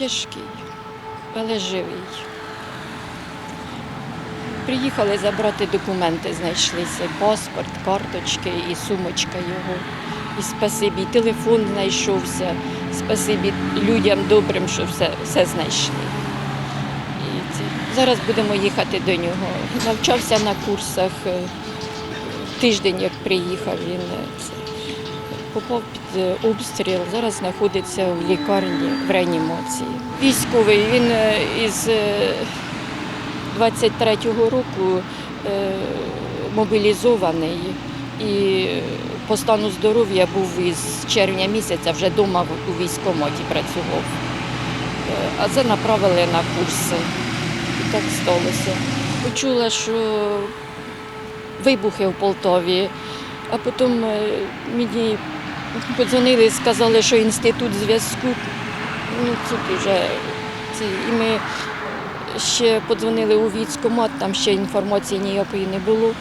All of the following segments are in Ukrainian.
Тяжкий, але живий. Приїхали забрати документи, знайшлися, паспорт, карточки і сумочка його. І спасибі, і телефон знайшовся. Спасибі людям добрим, що все, все знайшли. І це. Зараз будемо їхати до нього. Навчався на курсах е, тиждень, як приїхав він. е, Це, попав під е, обстріл, зараз знаходиться в лікарні в реанімації. Військовий він е, із е, 23-го року е, мобілізований і по стану здоров'я був із червня місяця вже вдома у військкоматі працював. А це направили на курси. І так сталося. Почула, що вибухи в Полтаві, а потім мені подзвонили і сказали, що інститут зв'язку. Ну, тут вже це, і ми ще подзвонили у військкомат, там ще інформації ніякої не було.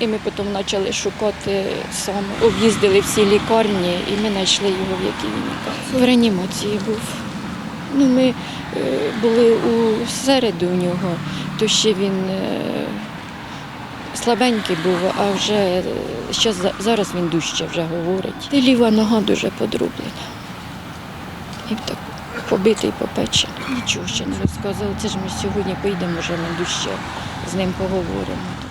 І ми потім почали шукати саме. Об'їздили всі лікарні і ми знайшли його в якій він лікарні. В реанімації був. Ну, ми е, були у середу у нього, то ще він е, слабенький був, а вже ще зараз він дужче вже говорить. І ліва нога дуже подроблена. І так побитий, попечений. Нічого ще не розказав. Це ж ми сьогодні поїдемо, вже ми дужче з ним поговоримо.